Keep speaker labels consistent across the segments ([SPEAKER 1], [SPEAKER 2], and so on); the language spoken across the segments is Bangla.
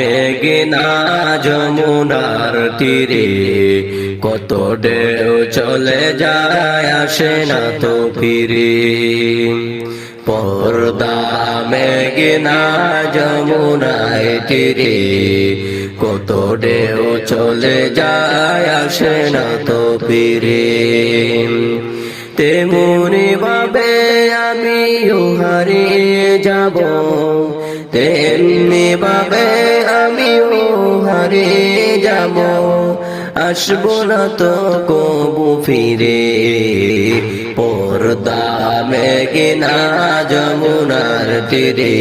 [SPEAKER 1] মেঘনা যমুনার তীরে, কত ঢেউ চলে যায় আসে না তো ফিরে। পর্দা মেঘনা যমুনায় তীরে, কত ঢেউ চলে যায় আসে না তো ফিরে। তেমনি ভাবে আমিও হারিয়ে যাব, তেমনি ভাবে হারিয়ে যাব, আসব না তো কবু ফিরে। পর্দা মেঘনা যমুনার তীরে,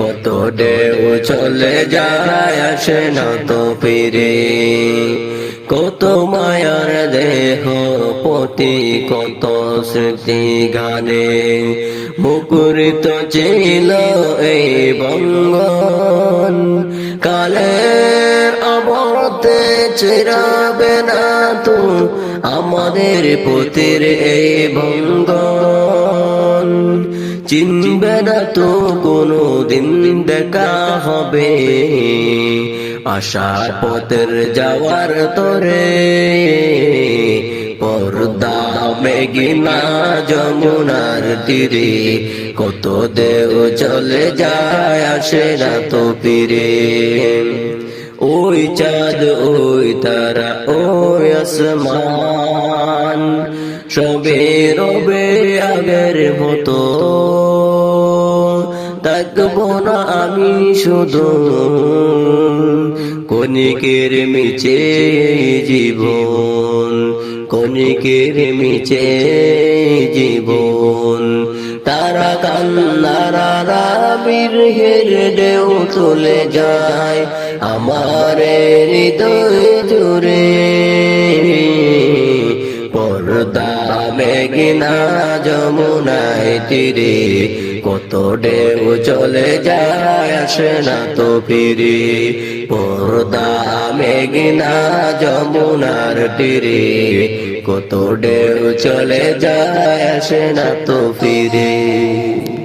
[SPEAKER 1] কত ঢেউ চলে যায় আসে না তো ফিরে। কত মায়ার দেহ পতি, কত স্মৃতি গানে। মুকুরিত ছিল এই বঙ্গন কালের অবতে চিরাবে না তো আমাদের পুতির এই বঙ্গন চিনবে না তো কোনো দিন দেখা হবে। আশার পথের যাওয়ার তরে পর্দা মেঘিনা যমুনার তীরে কত দেও চলে যায় আসে না তো ফিরে। ওই চাঁদ, ওই তারা, ওই আসমান। সবে রবে আগের মতো। থাকব না আমি শুধু কণিকের মিচে জীবন। কণিকের মিচে জীবন। তারা কান্নারা বীরের ঢেউ চলে যায়। আমার হৃদয় জুড়ে পর্দা মেঘনা যমুনায় তীরে কত ঢেউ চলে যায়। আসে না তো ফিরে। পর্দা মেঘনা যমুনার তীরে। কত ঢেউ চলে যায়, আসে না তো ফিরে।